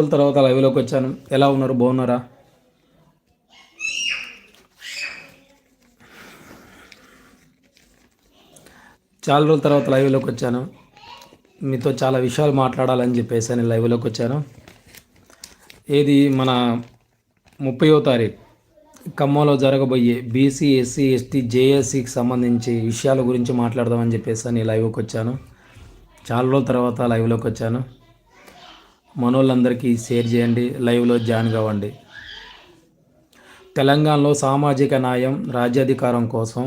రోజుల తర్వాత లైవ్లోకి వచ్చాను. ఎలా ఉన్నారు? బాగున్నారా? చాలా రోజుల తర్వాత లైవ్లోకి వచ్చాను. మీతో చాలా విషయాలు మాట్లాడాలని చెప్పేసి నేను లైవ్లోకి వచ్చాను. ఏది? మన ముప్పయో తారీఖు ఖమ్మంలో జరగబోయే బీసీ ఎస్సీ ఎస్టీ జేఎస్సీకి సంబంధించి విషయాల గురించి మాట్లాడదామని చెప్పేసి నేను లైవ్కి వచ్చాను. చాలా రోజుల తర్వాత లైవ్లోకి వచ్చాను. మనోళ్ళందరికీ షేర్ చేయండి లైవ్లో జాయిన్ కావండి. తెలంగాణలో సామాజిక న్యాయం రాజ్యాధికారం కోసం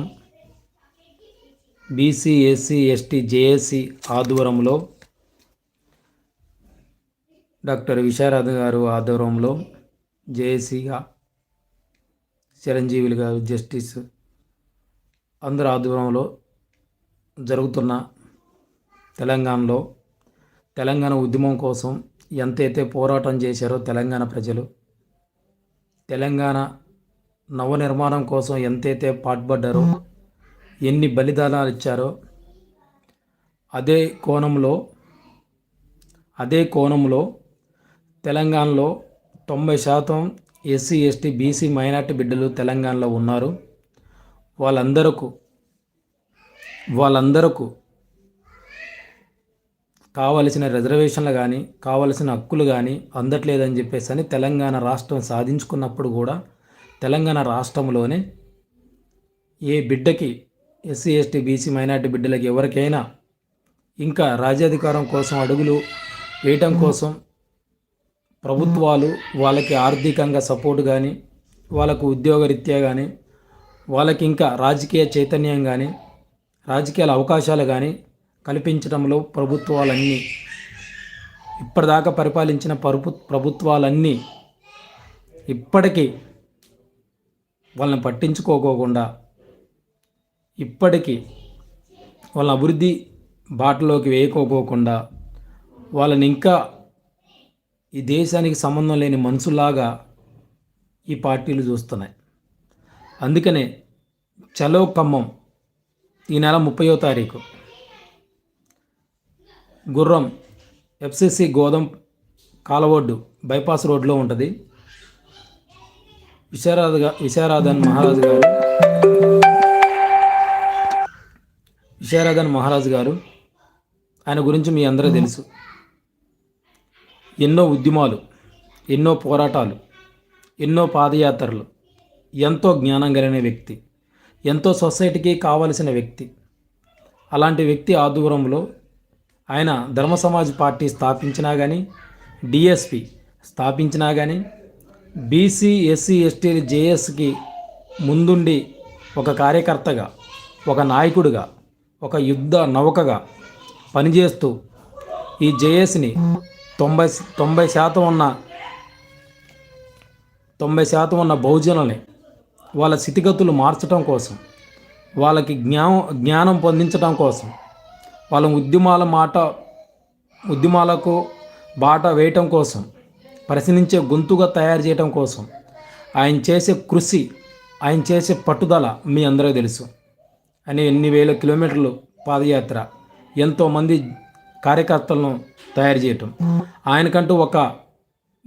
బీసీ ఎస్సీ ఎస్టీ జేఏసీ ఆధ్వర్యంలో డాక్టర్ విశారద గారు ఆధ్వర్యంలో జేఏసీగా చిరంజీవులు గారు జస్టిస్ అందరి ఆధ్వర్యంలో జరుగుతున్న తెలంగాణలో తెలంగాణ ఉద్యమం కోసం ఎంతైతే పోరాటం చేశారో తెలంగాణ ప్రజలు తెలంగాణ నవనిర్మాణం కోసం ఎంతైతే పాటుపడ్డారో ఎన్ని బలిదానాలు ఇచ్చారో అదే కోణంలో అదే కోణంలో తెలంగాణలో తొంభై శాతం ఎస్సీ ఎస్టీ బీసీ మైనార్టీ బిడ్డలు తెలంగాణలో ఉన్నారు. వాళ్ళందరకు వాళ్ళందరకు కావలసిన రిజర్వేషన్లు కానీ కావలసిన హక్కులు కానీ అందట్లేదని చెప్పేసి అని తెలంగాణ రాష్ట్రం సాధించుకున్నప్పుడు కూడా తెలంగాణ రాష్ట్రంలోనే ఏ బిడ్డకి ఎస్సీ ఎస్టీ బీసీ మైనార్టీ బిడ్డలకి ఎవరికైనా ఇంకా రాజ్యాధికారం కోసం అడుగులు వేయటం కోసం ప్రభుత్వాలు వాళ్ళకి ఆర్థికంగా సపోర్ట్ కానీ వాళ్ళకు ఉద్యోగరీత్యా కానీ వాళ్ళకి ఇంకా రాజకీయ చైతన్యం కానీ రాజకీయాల అవకాశాలు కానీ కల్పించడంలో ప్రభుత్వాలన్నీ ఇప్పటిదాకా పరిపాలించిన పరుపు ప్రభుత్వాలన్నీ ఇప్పటికీ వాళ్ళని పట్టించుకోకోకుండా ఇప్పటికీ వాళ్ళ అభివృద్ధి బాటలోకి వేయకోకోకుండా వాళ్ళని ఇంకా ఈ దేశానికి సంబంధం లేని మనుషులాగా ఈ పార్టీలు చూస్తున్నాయి. అందుకనే చలో ఖమ్మం ఈ నెల ముప్పయో తారీఖు గుర్రం ఎఫ్సిసి గోధం కాలవొడ్డు బైపాస్ రోడ్లో ఉంటుంది. విశారాధ విశారాధన్ మహారాజు గారు. విశారాధన్ మహారాజు గారు. ఆయన గురించి మీ అందరూ తెలుసు. ఎన్నో ఉద్యమాలు ఎన్నో పోరాటాలు ఎన్నో పాదయాత్రలు ఎంతో జ్ఞానం కలిగిన వ్యక్తి ఎంతో సొసైటీకి కావలసిన వ్యక్తి. అలాంటి వ్యక్తి ఆధ్వర్యంలో ఆయన ధర్మ సమాజ్ పార్టీ స్థాపించినా కానీ డిఎస్పి స్థాపించినా కానీ బీసీ ఎస్సీ ఎస్టీలు జేఎస్కి ముందుండి ఒక కార్యకర్తగా ఒక నాయకుడిగా ఒక యుద్ధ నౌకగా పనిచేస్తూ ఈ జేఎస్ని తొంభై తొంభై శాతం ఉన్న తొంభై శాతం ఉన్న బహుజనుల్ని వాళ్ళ స్థితిగతులు మార్చడం కోసం వాళ్ళకి జ్ఞానం జ్ఞానం పొందించడం కోసం వాళ్ళ ఉద్యమాల మాట ఉద్యమాలకు బాట వేయటం కోసం ప్రశ్నించే గొంతుగా తయారు చేయటం కోసం ఆయన చేసే కృషి ఆయన చేసే పట్టుదల మీ అందరికీ తెలుసు. అని ఎన్ని వేల కిలోమీటర్లు పాదయాత్ర ఎంతోమంది కార్యకర్తలను తయారు చేయటం. ఆయనకంటూ ఒక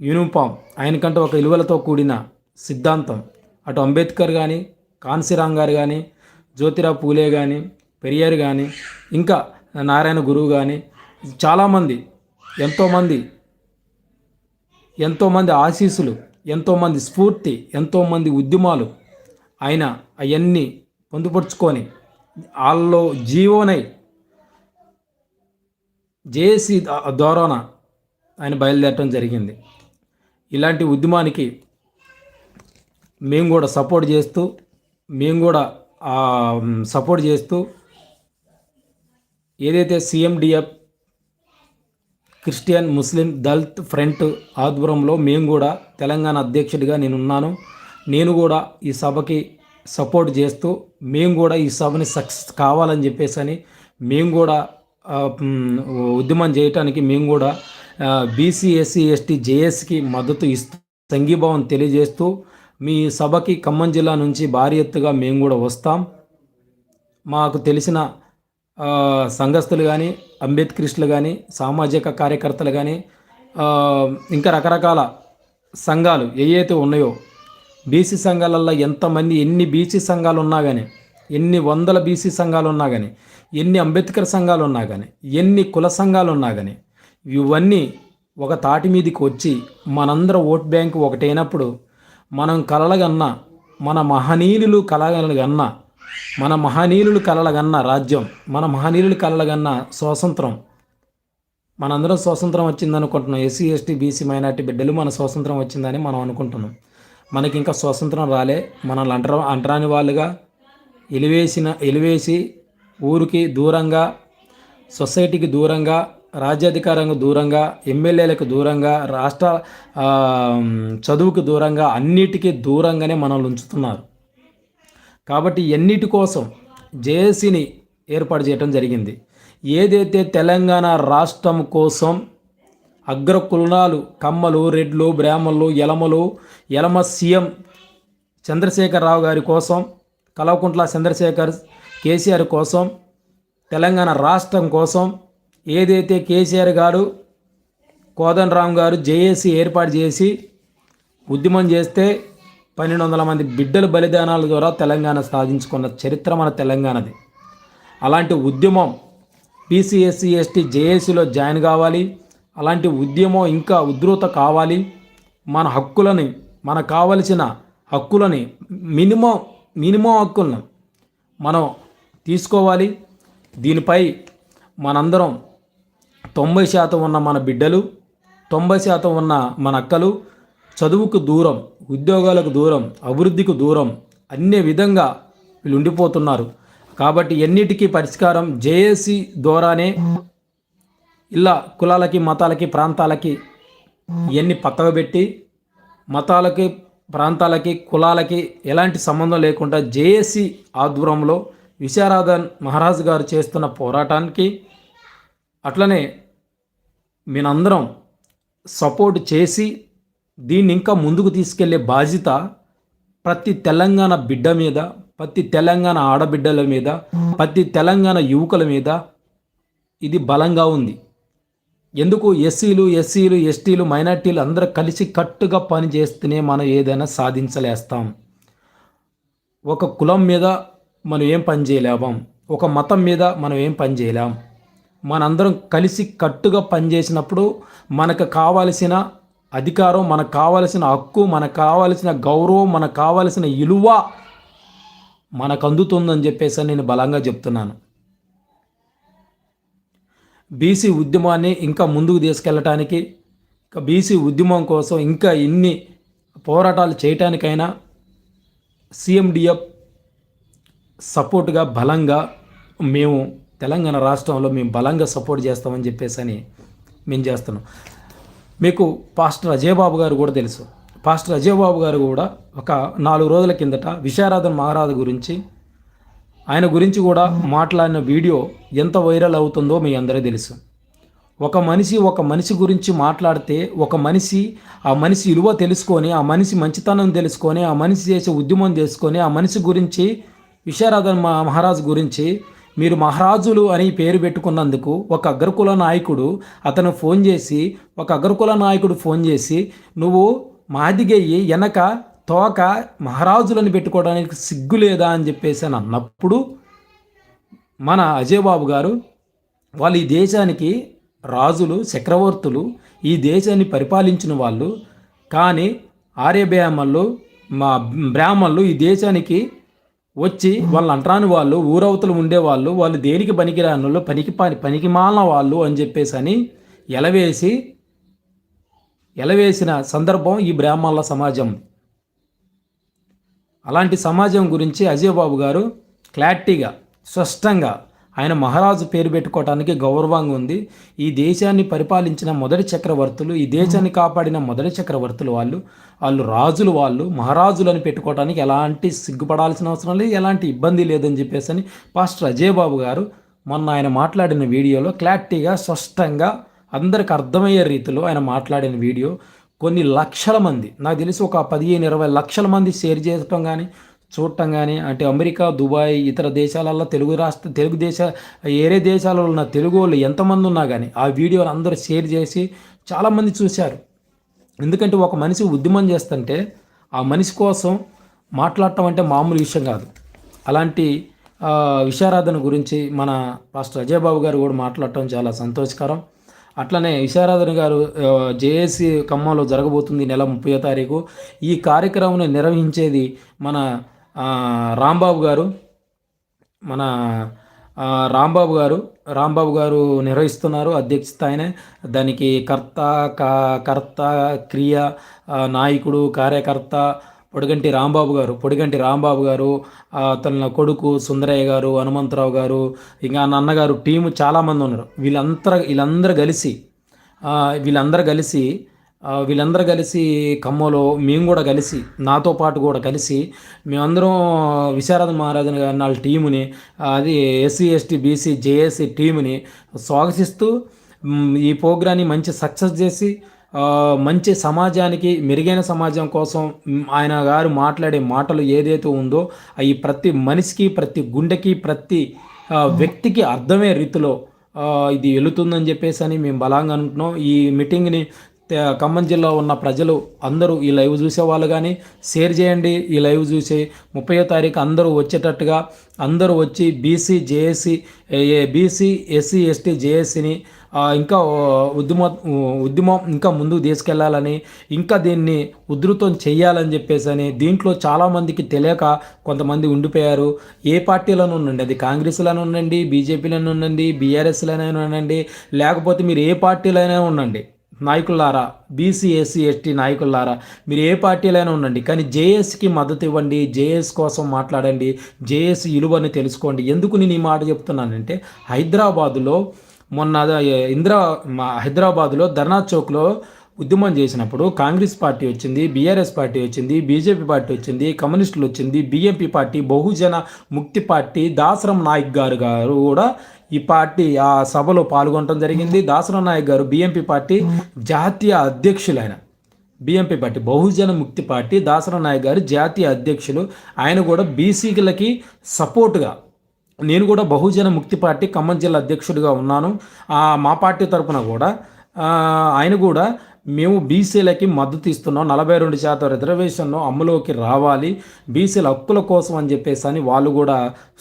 యూనిఫామ్ ఆయనకంటూ ఒక విలువలతో కూడిన సిద్ధాంతం. అటు అంబేద్కర్ కానీ కాన్సీరామ్ గారు కానీ జ్యోతిరావు పూలే కానీ పెరియారు కానీ ఇంకా నారాయణ గురువు కానీ చాలామంది ఎంతోమంది ఎంతోమంది ఆశీస్సులు ఎంతోమంది స్ఫూర్తి ఎంతోమంది ఉద్యమాలు ఆయన అవన్నీ పొందుపరుచుకొని వాళ్ళలో జీవోనై జేఏసీ ద్వారాన ఆయన బయలుదేరటం జరిగింది. ఇలాంటి ఉద్యమానికి మేము కూడా సపోర్ట్ చేస్తూ మేము కూడా సపోర్ట్ చేస్తూ ఏదైతే CMDF Christian Muslim Dalit front ఆధ్వర్యంలో మేము కూడా తెలంగాణ అధ్యక్షుడిగా నేనున్నాను. నేను కూడా ఈ సభకి సపోర్ట్ చేస్తూ మేము కూడా ఈ సభని సక్సెస్ కావాలని చెప్పేసి అని మేము కూడా ఉద్యమం చేయటానికి మేము కూడా బీసీ ఎస్సీ ఎస్టీ జేఎస్కి మద్దతు ఇస్తూ సంఘీభావం తెలియజేస్తూ మీ సభకి ఖమ్మం జిల్లా నుంచి భారీ ఎత్తుగా మేము కూడా వస్తాం. మాకు తెలిసిన సంఘస్థులు కానీ అంబేద్కరిస్టులు కానీ సామాజిక కార్యకర్తలు కానీ ఇంకా రకరకాల సంఘాలు ఏవైతే ఉన్నాయో బీసీ సంఘాలల్లో ఎంతమంది ఎన్ని బీసీ సంఘాలు ఉన్నా కానీ ఎన్ని వందల బీసీ సంఘాలు ఉన్నా కానీ ఎన్ని అంబేద్కర్ సంఘాలు ఉన్నా కానీ ఎన్ని కుల సంఘాలు ఉన్నా కానీ ఇవన్నీ ఒక తాటి మీదకి వచ్చి మనందరం ఓట్ బ్యాంక్ ఒకటైనప్పుడు మనం కలలగన్నా మన మహనీయులు కలగలగన్నా మన మహనీయులు కలలగన్న రాజ్యం మన మహనీయులు కలలగన్న స్వాతంత్రం. మనందరం స్వాతంత్రం వచ్చిందనుకుంటున్నాం. ఎస్సీ ఎస్టీ బీసీ మైనార్టీ బిడ్డలు మన స్వాతంత్రం వచ్చిందని మనం అనుకుంటున్నాం. మనకి ఇంకా స్వాతంత్రం రాలే. మనల్ని అంటర అంటరాని వాళ్ళుగా ఎలివేసిన ఎలివేసి ఊరికి దూరంగా సొసైటీకి దూరంగా రాజ్యాధికారంకు దూరంగా ఎమ్మెల్యేలకు దూరంగా రాష్ట్ర చదువుకు దూరంగా అన్నిటికీ దూరంగానే మనల్ని ఉంచుతున్నారు. కాబట్టి ఎన్నిటి కోసం జేఏసీని ఏర్పాటు చేయడం జరిగింది. ఏదైతే తెలంగాణ రాష్ట్రం కోసం అగ్ర కులనాలు కమ్మలు రెడ్లు బ్రాహ్మణులు ఎలమలు ఎలమ సీఎం చంద్రశేఖరరావు గారి కోసం కలవకుంట్ల చంద్రశేఖర్ కేసీఆర్ కోసం తెలంగాణ రాష్ట్రం కోసం ఏదైతే కేసీఆర్ గారు కోదండరామ్ గారు జేఏసీ ఏర్పాటు చేసి ఉద్యమం చేస్తే పన్నెండు వందల మంది బిడ్డల బలిదానాల ద్వారా తెలంగాణ సాధించుకున్న చరిత్ర మన తెలంగాణది. అలాంటి ఉద్యమం బీసీఎస్సీ ఎస్టీ జేఏసీలో జాయిన్ కావాలి. అలాంటి ఉద్యమం ఇంకా ఉధృత కావాలి. మన హక్కులని మనకు కావలసిన హక్కులని మినిమం మినిమం హక్కులను మనం తీసుకోవాలి. దీనిపై మనందరం తొంభై శాతం ఉన్న మన బిడ్డలు తొంభై శాతం ఉన్న మన అక్కలు చదువుకు దూరం ఉద్యోగాలకు దూరం అభివృద్ధికి దూరం అన్ని విధంగా వీళ్ళు ఉండిపోతున్నారు కాబట్టి ఎన్నిటికీ పరిష్కారం జేఏసీ ద్వారానే ఇలా కులాలకి మతాలకి ప్రాంతాలకి ఇవన్నీ పక్కకు పెట్టి మతాలకి ప్రాంతాలకి కులాలకి ఎలాంటి సంబంధం లేకుండా జేఏసీ ఆధ్వర్యంలో విశారాధన్ మహారాజు గారు చేస్తున్న పోరాటానికి అట్లనే మీనందరం సపోర్ట్ చేసి దీన్ని ఇంకా ముందుకు తీసుకెళ్ళే బాధ్యత ప్రతి తెలంగాణ బిడ్డ మీద ప్రతి తెలంగాణ ఆడబిడ్డల మీద ప్రతి తెలంగాణ యువకుల మీద ఇది బలంగా ఉంది. ఎందుకు ఎస్సీలు ఎస్సీలు ఎస్టీలు మైనార్టీలు అందరూ కలిసి కట్టుగా పని చేస్తేనే మనం ఏదైనా సాధించలేస్తాం. ఒక కులం మీద మనం ఏం పని చేయలేము ఒక మతం మీద మనం ఏం పని చేయలేం. మనందరం కలిసి కట్టుగా పనిచేసినప్పుడు మనకు కావలసిన అధికారం మనకు కావలసిన హక్కు మనకు కావలసిన గౌరవం మనకు కావలసిన విలువ మనకు అందుతుందని చెప్పేసి నేను బలంగా చెప్తున్నాను. బీసీ ఉద్యమాన్ని ఇంకా ముందుకు తీసుకెళ్ళటానికి ఇంకా బీసీ ఉద్యమం కోసం ఇంకా ఇన్ని పోరాటాలు చేయటానికైనా సిఎండిఎఫ్ సపోర్ట్గా బలంగా మేము తెలంగాణ రాష్ట్రంలో మేము బలంగా సపోర్ట్ చేస్తామని చెప్పేసి అని మేము చేస్తున్నాం. మీకు పాస్టర్ అజయబాబు గారు కూడా తెలుసు. పాస్టర్ అజయబాబు గారు కూడా ఒక నాలుగు రోజుల కిందట విశారాధన్ మహారాజు గురించి ఆయన గురించి కూడా మాట్లాడిన వీడియో ఎంత వైరల్ అవుతుందో మీ అందరూ తెలుసు. ఒక మనిషి ఒక మనిషి గురించి మాట్లాడితే ఒక మనిషి ఆ మనిషి విలువ తెలుసుకొని ఆ మనిషి మంచితనం తెలుసుకొని ఆ మనిషి చేసే ఉద్యమం తెలుసుకొని ఆ మనిషి గురించి విశారాధన్ మహారాజు గురించి మీరు మహారాజులు అని పేరు పెట్టుకున్నందుకు ఒక అగ్రకుల నాయకుడు అతను ఫోన్ చేసి ఒక అగ్రకుల నాయకుడు ఫోన్ చేసి నువ్వు మాదిగయ్యి వెనక తోక మహారాజులను పెట్టుకోవడానికి సిగ్గు లేదా? అని చెప్పేసి అని అన్నప్పుడు మన అజయ్ బాబు గారు వాళ్ళు ఈ దేశానికి రాజులు చక్రవర్తులు ఈ దేశాన్ని పరిపాలించిన వాళ్ళు. కానీ ఆర్య బ్రాహ్మణులు మా బ్రాహ్మణులు ఈ దేశానికి వచ్చి వాళ్ళు అంటరాని వాళ్ళు ఊరవతలు ఉండేవాళ్ళు వాళ్ళు దేనికి పనికిరాని వాళ్ళు పనికి పని పనికి మాలిన వాళ్ళు అని చెప్పేసి అని ఎలవేసి ఎలవేసిన సందర్భం ఈ బ్రాహ్మణుల సమాజం. అలాంటి సమాజం గురించి అజయ్ బాబు గారు క్లారిటీగా స్పష్టంగా ఆయన మహారాజు పేరు పెట్టుకోవటానికి గౌరవంగా ఉంది. ఈ దేశాన్ని పరిపాలించిన మొదటి చక్రవర్తులు ఈ దేశాన్ని కాపాడిన మొదటి చక్రవర్తులు వాళ్ళు. వాళ్ళు రాజులు వాళ్ళు. మహారాజులను పెట్టుకోవటానికి ఎలాంటి సిగ్గుపడాల్సిన అవసరం లేదు ఎలాంటి ఇబ్బంది లేదని చెప్పేసి అని పాస్టర్ అజయ్ బాబు గారు మొన్న ఆయన మాట్లాడిన వీడియోలో క్లారిటీగా స్పష్టంగా అందరికి అర్థమయ్యే రీతిలో ఆయన మాట్లాడిన వీడియో కొన్ని లక్షల మంది నాకు తెలిసి ఒక పదిహేను ఇరవై లక్షల మంది షేర్ చేయటం కానీ చూడటం కానీ అంటే అమెరికా దుబాయ్ ఇతర దేశాలలో తెలుగు రాష్ట్ర తెలుగు దేశ ఏరే దేశాలలో ఉన్న తెలుగు వాళ్ళు ఎంతమంది ఉన్నా కానీ ఆ వీడియోలు అందరూ షేర్ చేసి చాలామంది చూశారు. ఎందుకంటే ఒక మనిషి ఉద్యమం చేస్తుంటే ఆ మనిషి కోసం మాట్లాడటం అంటే మామూలు విషయం కాదు. అలాంటి విషారాధన గురించి మన పాస్టర్ అజయ్ బాబు గారు కూడా మాట్లాడటం చాలా సంతోషకరం. అట్లనే విశారాధన గారు జేఏసీ ఖమ్మంలో జరగబోతుంది నెల ముప్పై తారీఖు. ఈ కార్యక్రమం నిర్వహించేది మన రాంబాబు గారు మన రాంబాబు గారు రాంబాబు గారు నిర్వహిస్తున్నారు అధ్యక్షత ఆయనే. దానికి కర్త కా- కర్త క్రియ నాయకుడు కార్యకర్త పొడిగంటి రాంబాబు గారు పొడిగంటి రాంబాబు గారు తన కొడుకు సుందరయ్య గారు హనుమంతరావు గారు ఇంకా నాన్నగారు టీము చాలామంది ఉన్నారు. వీళ్ళంతా వీళ్ళందరూ కలిసి వీళ్ళందరూ కలిసి వీళ్ళందరూ కలిసి కమ్మలో మేము కూడా కలిసి నాతో పాటు కూడా కలిసి మేమందరం విశారద మహారాజన్ గారి వాళ్ళ టీముని అది ఎస్సీ ఎస్టీ బీసీ జేఏసీ టీముని స్వాగతిస్తూ ఈ ప్రోగ్రాన్ని మంచి సక్సెస్ చేసి మంచి సమాజానికి మెరుగైన సమాజం కోసం ఆయన గారు మాట్లాడే మాటలు ఏదైతే ఉందో అవి ప్రతి మనిషికి ప్రతి గుండెకి ప్రతి వ్యక్తికి అర్థమయ్యే రీతిలో ఇది వెళుతుందని చెప్పేసి అని మేము బలంగా అనుకుంటున్నాం. ఈ మీటింగ్ని ఖమ్మం జిల్లా ఉన్న ప్రజలు అందరూ ఈ లైవ్ చూసే వాళ్ళు కానీ షేర్ చేయండి. ఈ లైవ్ చూసి ముప్పై తారీఖు అందరూ వచ్చేటట్టుగా అందరూ వచ్చి BC JAC BC SC ST జేఏసీని ఇంకా ఉద్యమ ఉద్యమం ఇంకా ముందుకు తీసుకెళ్ళాలని ఇంకా దీన్ని ఉధృతం చేయాలని చెప్పేసి అని దీంట్లో చాలామందికి తెలియక కొంతమంది ఉండిపోయారు. ఏ పార్టీలను ఉండండి? అది కాంగ్రెస్లోనే ఉండండి బీజేపీలోనే ఉండండి బీఆర్ఎస్లోనే ఉండండి లేకపోతే మీరు ఏ పార్టీలోనే ఉండండి. నాయకులారా బీసీ ఎస్సీ ఎస్టీ నాయకులారా మీరు ఏ పార్టీలైనా ఉండండి కానీ జేఎస్కి మద్దతు ఇవ్వండి జేఎస్ కోసం మాట్లాడండి జేఎస్ విలువని తెలుసుకోండి. ఎందుకు నేను ఈ మాట చెప్తున్నానంటే హైదరాబాదులో మొన్న ఇంద్రా ఇందిరా మా హైదరాబాదులో ధర్నా చౌక్లో ఉద్యమం చేసినప్పుడు కాంగ్రెస్ పార్టీ వచ్చింది బీఆర్ఎస్ పార్టీ వచ్చింది బీజేపీ పార్టీ వచ్చింది కమ్యూనిస్టులు వచ్చింది బీఎంపీ పార్టీ బహుజన ముక్తి పార్టీ దాసరం నాయక్ గారు గారు కూడా ఈ పార్టీ ఆ సభలో పాల్గొనడం జరిగింది. దాసరం నాయక్ గారు బీఎంపీ పార్టీ జాతీయ అధ్యక్షులైన. బీఎంపీ పార్టీ బహుజన ముక్తి పార్టీ దాసరం నాయక్ గారు జాతీయ అధ్యక్షులు. ఆయన కూడా బీసీలకి సపోర్ట్గా నేను కూడా బహుజన ముక్తి పార్టీ ఖమ్మం జిల్లా అధ్యక్షుడిగా ఉన్నాను. మా పార్టీ తరఫున కూడా ఆయన కూడా మేము బీసీలకి మద్దతు ఇస్తున్నాం. నలభై రెండు శాతం రిజర్వేషన్ను అమలులోకి రావాలి. బీసీల హక్కుల కోసం అని చెప్పేసి అని వాళ్ళు కూడా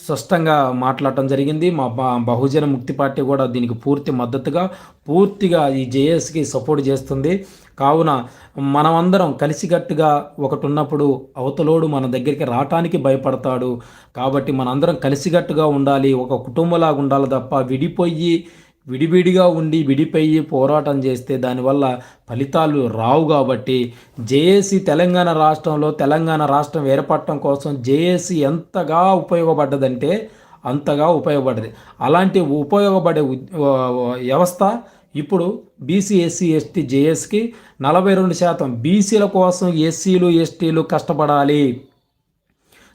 స్పష్టంగా మాట్లాడటం జరిగింది. మా బహుజన ముక్తి పార్టీ కూడా దీనికి పూర్తి మద్దతుగా పూర్తిగా ఈ జేఎస్కి సపోర్ట్ చేస్తుంది. కావున మనమందరం కలిసికట్టుగా ఒకటి ఉన్నప్పుడు అవతలోడు మన దగ్గరికి రావటానికి భయపడతాడు. కాబట్టి మనందరం కలిసికట్టుగా ఉండాలి. ఒక కుటుంబలాగా ఉండాలి తప్ప విడిపోయి విడివిడిగా ఉండి విడిపోయి పోరాటం చేస్తే దానివల్ల ఫలితాలు రావు కాబట్టి జేఏసీ తెలంగాణ రాష్ట్రంలో తెలంగాణ రాష్ట్రం ఏర్పడటం కోసం జేఏసీ ఎంతగా ఉపయోగపడ్డదంటే అంతగా ఉపయోగపడ్డది. అలాంటి ఉపయోగపడే వ్యవస్థ ఇప్పుడు బీసీ ఎస్సీ ఎస్టీ జేఎస్కి నలభై రెండు శాతం బీసీల కోసం ఎస్సీలు ఎస్టీలు కష్టపడాలి.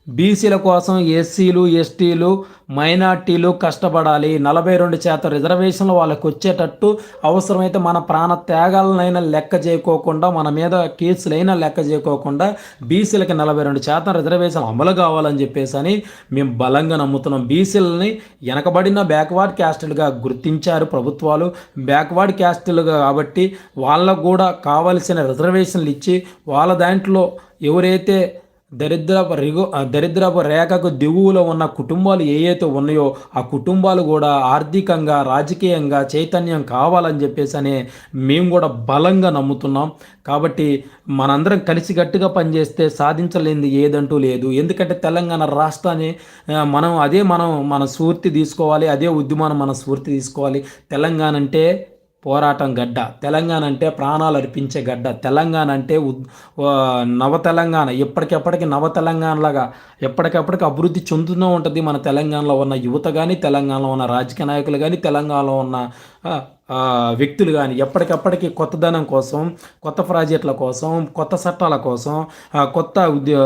బీసీల కోసం ఎస్సీలు ఎస్టీలు మైనార్టీలు కష్టపడాలి. నలభై రెండు శాతం రిజర్వేషన్లు వాళ్ళకి వచ్చేటట్టు అవసరమైతే మన ప్రాణ త్యాగాలనైనా లెక్క చేయకోకుండా మన మీద కేసులైనా లెక్క చేయకోకుండా బీసీలకి నలభై రెండు శాతం రిజర్వేషన్ అమలు కావాలని చెప్పేసి అని మేము బలంగా నమ్ముతున్నాం. బీసీలని వెనకబడిన బ్యాక్వర్డ్ క్యాస్టులుగా గుర్తించారు ప్రభుత్వాలు. బ్యాక్వర్డ్ క్యాస్టులుగా కాబట్టి వాళ్ళకు కూడా కావలసిన రిజర్వేషన్లు ఇచ్చి వాళ్ళ దాంట్లో ఎవరైతే దరిద్రపు రిగు దరిద్రపు రేఖకు దిగువలో ఉన్న కుటుంబాలు ఏవైతే ఉన్నాయో ఆ కుటుంబాలు కూడా ఆర్థికంగా రాజకీయంగా చైతన్యం కావాలని చెప్పేసి అనే మేము కూడా బలంగా నమ్ముతున్నాం. కాబట్టి మనందరం కలిసికట్టుగా పనిచేస్తే సాధించలేనిది ఏదంటూ లేదు. ఎందుకంటే తెలంగాణ రాష్ట్రాన్ని మనం అదే మనం మన స్ఫూర్తి తీసుకోవాలి అదే ఉద్యమాన్ని మన స్ఫూర్తి తీసుకోవాలి. తెలంగాణ అంటే పోరాటం గడ్డ. తెలంగాణ అంటే ప్రాణాలు అర్పించే గడ్డ తెలంగాణ అంటే నవ తెలంగాణ. ఎప్పటికెప్పటికి నవ తెలంగాణలాగా ఎప్పటికప్పటికి అభివృద్ధి చెందుతూ ఉంటుంది మన తెలంగాణలో ఉన్న యువత కానీ తెలంగాణలో ఉన్న రాజకీయ నాయకులు కానీ తెలంగాణలో ఉన్న వ్యక్తులు కానీ ఎప్పటికెప్పటికి కొత్తదనం కోసం కొత్త ప్రాజెక్టుల కోసం కొత్త చట్టాల కోసం కొత్త ఉద్యో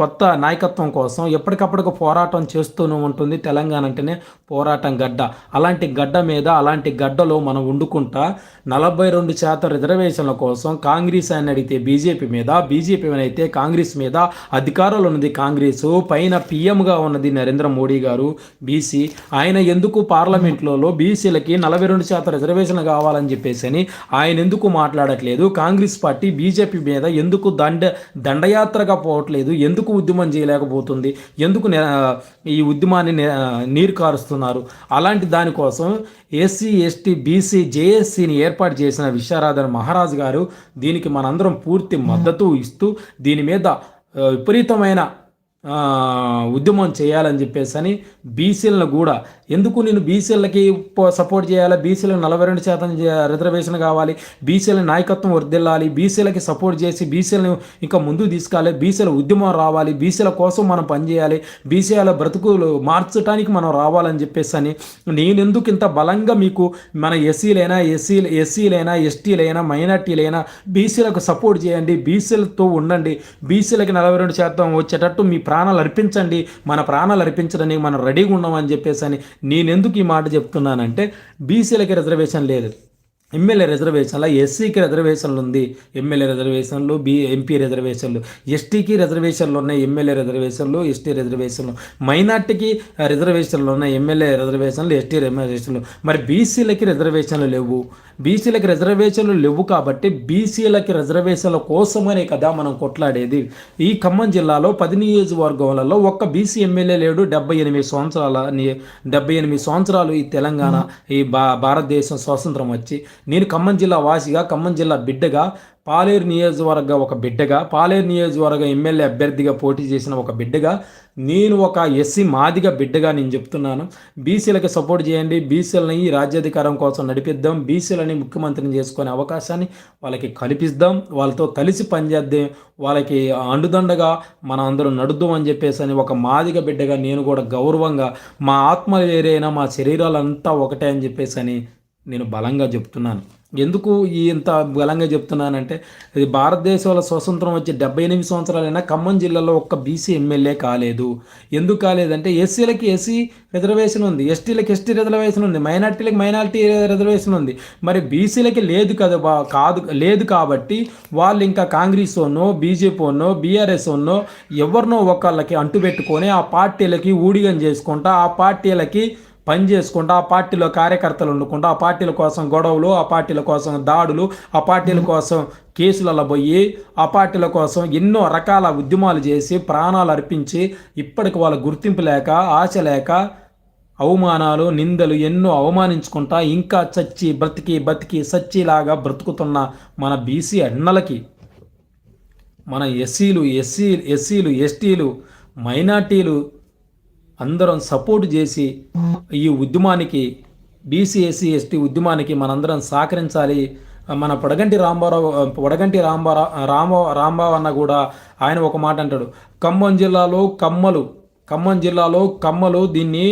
కొత్త నాయకత్వం కోసం ఎప్పటికప్పటికి పోరాటం చేస్తూనే ఉంటుంది. తెలంగాణ అంటేనే పోరాటం గడ్డ. అలాంటి గడ్డ మీద అలాంటి గడ్డలో మనం వండుకుంటా నలభై రెండు శాతం రిజర్వేషన్ల కోసం కాంగ్రెస్ అని అడిగితే బీజేపీ మీద బీజేపీ అయితే కాంగ్రెస్ మీద అధికారంలో ఉన్నది కాంగ్రెస్ పైన పీఎంగా ఉన్నది నరేంద్ర మోడీ గారు బీసీ. ఆయన ఎందుకు పార్లమెంట్లో బీసీలకి నలభై రెండు శాతం రిజర్వేషన్ కావాలని చెప్పేసి అని ఆయన ఎందుకు మాట్లాడట్లేదు? కాంగ్రెస్ పార్టీ బీజేపీ మీద ఎందుకు దండ దండయాత్రగా పోవట్లేదు? ఎందుకు ఉద్యమం చేయలేకపోతుంది? ఎందుకు ఈ ఉద్యమాన్ని నీరు కారుస్తున్నారు? అలాంటి దానికోసం ఎస్సీ ఎస్టీ బీసీ జేఎస్సీని ఏర్పాటు చేసిన విశ్వరాధన్ మహారాజు గారు దీనికి మనందరం పూర్తి మద్దతు ఇస్తూ దీని మీద విపరీతమైన ఉద్యమం చేయాలని చెప్పేసి అని బీసీలను కూడా. ఎందుకు నేను బీసీలకి సపోర్ట్ చేయాలి? బీసీలకు నలభై రెండు శాతం రిజర్వేషన్ కావాలి. బీసీల నాయకత్వం వర్దిల్లాలి బీసీలకి సపోర్ట్ చేసి బీసీలను ఇంకా ముందుకు తీసుకోవాలి బీసీల ఉద్యమం రావాలి. బీసీల కోసం మనం పనిచేయాలి బీసీల బ్రతుకులు మార్చడానికి మనం రావాలని చెప్పేసి అని నేను ఎందుకు ఇంత బలంగా మీకు మన ఎస్సీలైనా ఎస్సీ ఎస్సీలైనా ఎస్టీలైనా మైనార్టీలైనా బీసీలకు సపోర్ట్ చేయండి. బీసీలతో ఉండండి. బీసీలకి నలభై రెండు శాతం వచ్చేటట్టు మీ ప్రాణాలు అర్పించండి మన ప్రాణాలు అర్పించడానికి మనం రెడీగా ఉన్నామని చెప్పేసి అని నేను ఎందుకు ఈ మాట చెప్తున్నానంటే బీసీలకి రిజర్వేషన్ లేదు. ఎమ్మెల్యే రిజర్వేషన్లో ఎస్సీకి రిజర్వేషన్లు ఉంది. ఎమ్మెల్యే రిజర్వేషన్లు బి ఎంపీ రిజర్వేషన్లు. ఎస్టీకి రిజర్వేషన్లు ఉన్నాయి ఎమ్మెల్యే రిజర్వేషన్లు ఎస్టీ రిజర్వేషన్లు. మైనార్టీకి రిజర్వేషన్లు ఉన్నాయి ఎమ్మెల్యే రిజర్వేషన్లు ఎస్టీ రిజర్వేషన్లు. మరి బీసీలకి రిజర్వేషన్లు లేవు. బీసీలకి రిజర్వేషన్లు లేవు కాబట్టి బీసీలకి రిజర్వేషన్ల కోసమనే కదా మనం కొట్లాడేది. ఈ ఖమ్మం జిల్లాలో పది నియోజకవర్గాలలో ఒక్క బీసీ ఎమ్మెల్యే లేడు. డెబ్బై ఎనిమిది సంవత్సరాల డెబ్బై ఎనిమిది సంవత్సరాలు ఈ తెలంగాణ ఈ భా భారతదేశం స్వాతంత్రం వచ్చి. నేను ఖమ్మం జిల్లా వాసిగా ఖమ్మం జిల్లా బిడ్డగా పాలేరు నియోజకవర్గ ఒక బిడ్డగా పాలేరు నియోజకవర్గ ఎమ్మెల్యే అభ్యర్థిగా పోటీ చేసిన ఒక బిడ్డగా నేను ఒక ఎస్సీ మాదిగా బిడ్డగా నేను చెప్తున్నాను. బీసీలకు సపోర్ట్ చేయండి. బీసీలని ఈ రాజ్యాధికారం కోసం నడిపిద్దాం. బీసీలని ముఖ్యమంత్రిని చేసుకునే అవకాశాన్ని వాళ్ళకి కల్పిద్దాం. వాళ్ళతో కలిసి పనిచేద్దాం. వాళ్ళకి అండుదండగా మనం అందరం నడుద్దాం అని చెప్పేసి అని ఒక మాదిగ బిడ్డగా నేను కూడా గౌరవంగా మా ఆత్మ వేరైనా మా శరీరాలంతా ఒకటే అని చెప్పేసి అని నేను బలంగా చెప్తున్నాను. ఎందుకు ఇంత బలంగా చెప్తున్నానంటే ఇది భారతదేశంలో స్వతంత్రం వచ్చి డెబ్బై ఎనిమిది సంవత్సరాలైనా ఖమ్మం జిల్లాలో ఒక్క బీసీ ఎమ్మెల్యే కాలేదు. ఎందుకు కాలేదంటే ఎస్సీలకి ఎస్సీ రిజర్వేషన్ ఉంది. ఎస్టీలకి ఎస్టీ రిజర్వేషన్ ఉంది. మైనార్టీలకి మైనార్టీ రిజర్వేషన్ ఉంది. మరి బీసీలకి లేదు కదా కాదు లేదు కాబట్టి వాళ్ళు ఇంకా కాంగ్రెస్ ఉన్నో బీజేపీ ఉన్నో బీఆర్ఎస్ ఉన్నో ఎవరినో ఒకళ్ళకి అంటుపెట్టుకొని ఆ పార్టీలకి ఊడిగం చేసుకుంటా ఆ పార్టీలకి పని చేసుకుంటూ ఆ పార్టీలో కార్యకర్తలు వండుకుంటూ ఆ పార్టీల కోసం గొడవలు ఆ పార్టీల కోసం దాడులు ఆ పార్టీల కోసం కేసులలో పోయి ఆ పార్టీల కోసం ఎన్నో రకాల ఉద్యమాలు చేసి ప్రాణాలు అర్పించి ఇప్పటికి వాళ్ళ గుర్తింపు లేక ఆశ లేక అవమానాలు నిందలు ఎన్నో అవమానించుకుంటా ఇంకా చచ్చి బ్రతికి బతికి సచ్చిలాగా బ్రతుకుతున్న మన బీసీ అన్నలకి మన ఎస్సీలు ఎస్సీ ఎస్సీలు ఎస్టీలు మైనార్టీలు అందరం సపోర్ట్ చేసి ఈ ఉద్యమానికి బీసీ ఎస్సీ ఎస్టీ ఉద్యమానికి మనందరం సహకరించాలి. మన పొడగంటి రాంబారావు పొడగంటి రాంబారా రామ రాంబాబు అన్న కూడా ఆయన ఒక మాట అంటాడు. ఖమ్మం జిల్లాలో కమ్మలు ఖమ్మం జిల్లాలో కమ్మలు దీన్ని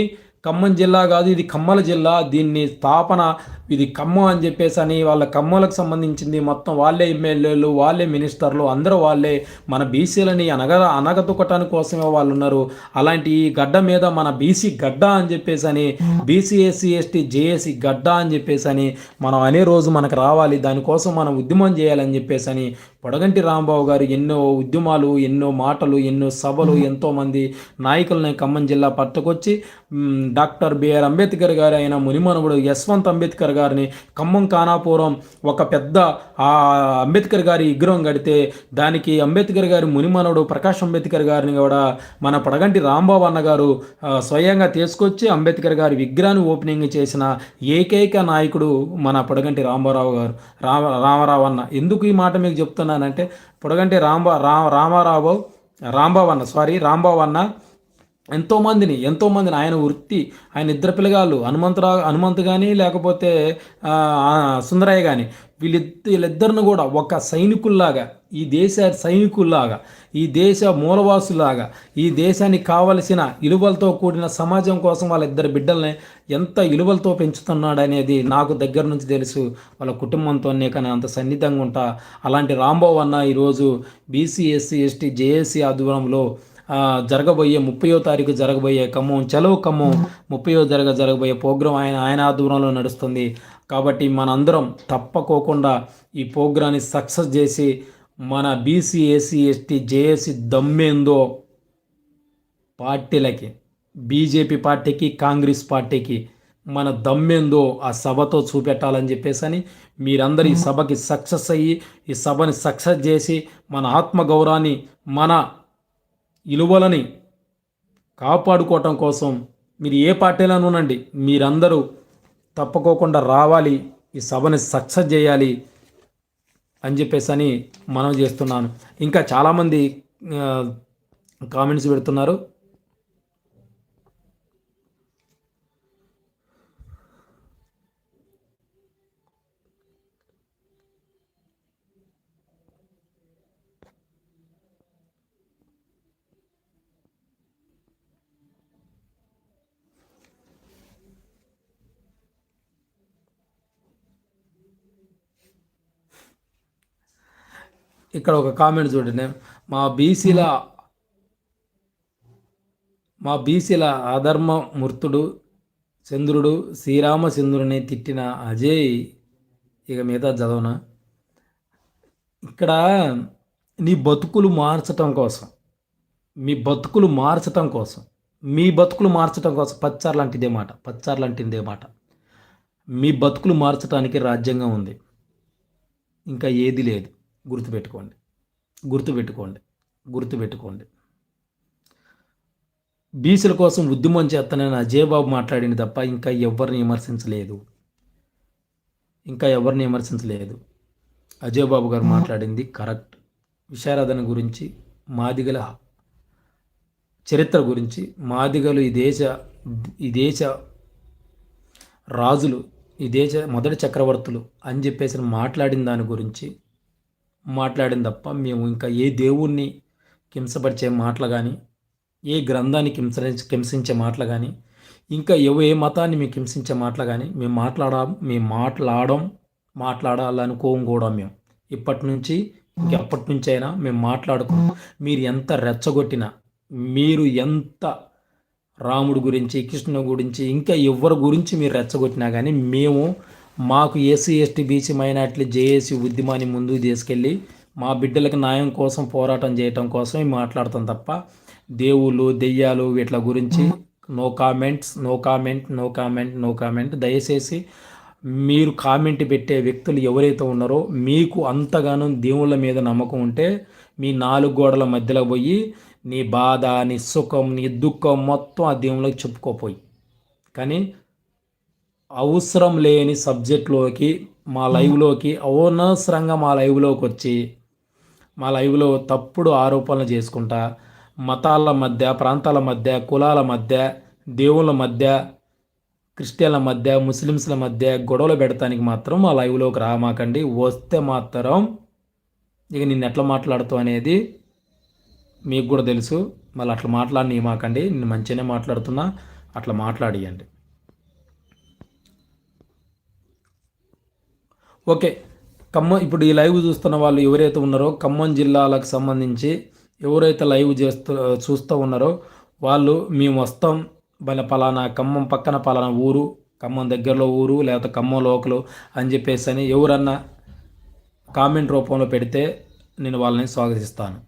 ఖమ్మం జిల్లా కాదు ఇది కమ్మల జిల్లా. దీన్ని స్థాపన ఇది ఖమ్మం అని చెప్పేసి అని వాళ్ళ కమ్మలకు సంబంధించింది. మొత్తం వాళ్ళే ఎమ్మెల్యేలు వాళ్ళే మినిస్టర్లు అందరూ వాళ్ళే మన బీసీలని అనగ అనగతొక్కటానికి కోసమే వాళ్ళు ఉన్నారు అలాంటి ఈ గడ్డ మీద మన బీసీ గడ్డ అని చెప్పేసి అని బీసీ ఎస్సీ ఎస్టీ జేఏసీ గడ్డ అని చెప్పేసి అని మనం అనే రోజు మనకు రావాలి. దానికోసం మనం ఉద్యమం చేయాలని చెప్పేసి అని పొడగంటి రాంబాబు గారు ఎన్నో ఉద్యమాలు ఎన్నో మాటలు ఎన్నో సభలు ఎంతోమంది నాయకులని ఖమ్మం జిల్లా పట్టుకొచ్చి డాక్టర్ బిఆర్ అంబేద్కర్ గారు అయిన మునిమనుడు యశ్వంత్ అంబేద్కర్ గారు గారిని ఖమ్మం కానాపురం ఒక పెద్ద ఆ అంబేద్కర్ గారి విగ్రహం కడితే దానికి అంబేద్కర్ గారి మునిమనుడు ప్రకాష్ అంబేద్కర్ గారిని కూడా మన పడగంటి రాంబాబు అన్న గారు స్వయంగా తీసుకొచ్చి అంబేద్కర్ గారి విగ్రహాన్ని ఓపెనింగ్ చేసిన ఏకైక నాయకుడు మన పొడగంటి రాంబారావు గారు రామ రామారావు అన్న. ఎందుకు ఈ మాట మీకు చెప్తున్నానంటే పొడగంటి రాంబా రా రామారావు రాంబాబు అన్న సారీ రాంబాబు అన్న ఎంతోమందిని ఎంతోమందిని ఆయన వృత్తి ఆయన ఇద్దరు పిల్లగాళ్ళు హనుమంతరావు హనుమంత్ కానీ లేకపోతే సుందరయ్య కానీ వీళ్ళిద్ద వీళ్ళిద్దరిని కూడా ఒక సైనికుల్లాగా ఈ దేశ సైనికుల్లాగా ఈ దేశ మూలవాసులాగా ఈ దేశానికి కావలసిన ఇలువలతో కూడిన సమాజం కోసం వాళ్ళిద్దరు బిడ్డల్ని ఎంత ఇలువలతో పెంచుతున్నాడు అనేది నాకు దగ్గర నుంచి తెలుసు. వాళ్ళ కుటుంబంతోనే కానీ అంత సన్నిహితంగా ఉంటా. అలాంటి రాంబాబు అన్న ఈరోజు బీసీ ఎస్సీ ఎస్టీ జేఏసీ ఆధ్వర్యంలో జరగబోయే ముప్పయో తారీఖు జరగబోయే ఖమ్మం చలో ఖమ్మం ముప్పయో జరగ జరగబోయే ప్రోగ్రాం ఆయన ఆయన ఆధ్వర్యంలో నడుస్తుంది. కాబట్టి మనందరం తప్పకోకుండా ఈ ప్రోగ్రాన్ని సక్సెస్ చేసి మన బీసీ ఏసీ ఎస్టీ జేఏసీ దమ్మేందో పార్టీలకి బీజేపీ పార్టీకి కాంగ్రెస్ పార్టీకి మన దమ్మేందో ఆ సభతో చూపెట్టాలని చెప్పేసి అని మీరందరూ ఈ సభకి సక్సెస్ అయ్యి ఈ సభని సక్సెస్ చేసి మన ఆత్మగౌరవాన్ని మన ఇలువలని కాపాడుకోవటం కోసం మీరు ఏ పార్టీలోనూ ఉండండి. మీరందరూ తప్పుకోకుండా రావాలి. ఈ సభని సక్సెస్ చేయాలి అని చెప్పేసి అని మనం చేస్తున్నాను. ఇంకా చాలామంది కామెంట్స్ పెడుతున్నారు. ఇక్కడ ఒక కామెంట్ చూడండి. మా బీసీల మా బీసీల అధర్మ మూర్తుడు చంద్రుడు శ్రీరామచంద్రుని తిట్టిన అజయ్ ఇక మిగతా చదవనా? ఇక్కడ నీ బతుకులు మార్చటం కోసం మీ బతుకులు మార్చటం కోసం మీ బతుకులు మార్చటం కోసం పచ్చార్ లాంటిదే మాట పచ్చార్ లాంటిదే మాట. మీ బతుకులు మార్చడానికి రాజ్యాంగం ఉంది. ఇంకా ఏది లేదు. గుర్తుపెట్టుకోండి. గుర్తుపెట్టుకోండి. గుర్తుపెట్టుకోండి. బీసీల కోసం ఉద్యమం చేస్తానని అజయబాబు మాట్లాడింది తప్ప ఇంకా ఎవరిని విమర్శించలేదు. ఇంకా ఎవరిని విమర్శించలేదు. అజయబాబు గారు మాట్లాడింది కరెక్ట్. విశారదన గురించి మాదిగల చరిత్ర గురించి మాదిగలు ఈ దేశ ఈ దేశ రాజులు ఈ దేశ మొదటి చక్రవర్తులు అని చెప్పేసి మాట్లాడిన దాని గురించి మాట్లాడింది తప్ప మేము ఇంకా ఏ దేవుణ్ణి హింసపరిచే మాటలు కానీ ఏ గ్రంథాన్ని కింస హింసించే మాటలు కానీ ఇంకా ఎవ ఏ మతాన్ని మీకు హింసించే మాటలు కానీ మేము మాట్లాడా మేము మాట్లాడడం మాట్లాడాలనుకోం కూడా మేము. ఇప్పటి నుంచి ఎప్పటి నుంచి అయినా మేము మాట్లాడుకో మీరు ఎంత రెచ్చగొట్టినా మీరు ఎంత రాముడు గురించి కృష్ణుడు గురించి ఇంకా ఎవరి గురించి మీరు రెచ్చగొట్టినా కానీ మేము మాకు SC ST BC minority JAC ఉద్యమాన్ని ముందుకు తీసుకెళ్ళి మా బిడ్డలకు న్యాయం కోసం పోరాటం చేయటం కోసమే మాట్లాడతాం తప్ప దేవుళ్ళు దెయ్యాలు వీటి గురించి no comments no comment no comment no comment. దయచేసి మీరు కామెంట్ పెట్టే వ్యక్తులు ఎవరైతే ఉన్నారో మీకు అంతగానో దేవుళ్ళ మీద నమ్మకం ఉంటే మీ నాలుగు గోడల మధ్యలో పోయి నీ బాధ నీ సుఖం నీ దుఃఖం మొత్తం ఆ దేవుళ్ళకి చెప్పుకోపోయి. కానీ అవసరం లేని సబ్జెక్ట్లోకి మా లైవ్లోకి అవసరంగా మా లైవ్లోకి వచ్చి మా లైవ్లో తప్పుడు ఆరోపణలు చేసుకుంటా మతాల మధ్య ప్రాంతాల మధ్య కులాల మధ్య దేవుళ్ళ మధ్య క్రిస్టియన్ల మధ్య ముస్లిమ్స్ల మధ్య గొడవలు పెడతానికి మాత్రం మా లైవ్లోకి రామాకండి. వస్తే మాత్రం ఇక నిన్ను ఎట్లా మాట్లాడుతావు అనేది మీకు కూడా తెలుసు. మళ్ళీ అట్లా మాట్లాడి మాకండి. నేను మంచిగానే మాట్లాడుతున్నా. అట్లా మాట్లాడియండి. ఓకే. ఖమ్మం ఇప్పుడు ఈ లైవ్ చూస్తున్న వాళ్ళు ఎవరైతే ఉన్నారో ఖమ్మం జిల్లాలకు సంబంధించి ఎవరైతే లైవ్ చేస్తూ చూస్తూ ఉన్నారో వాళ్ళు మేము వస్తాం. మన పలానా ఖమ్మం పక్కన పలానా ఊరు ఖమ్మం దగ్గరలో ఊరు లేకపోతే ఖమ్మం లోకలు అని చెప్పేసి అని ఎవరన్నా కామెంట్ రూపంలో పెడితే నేను వాళ్ళని స్వాగతిస్తాను.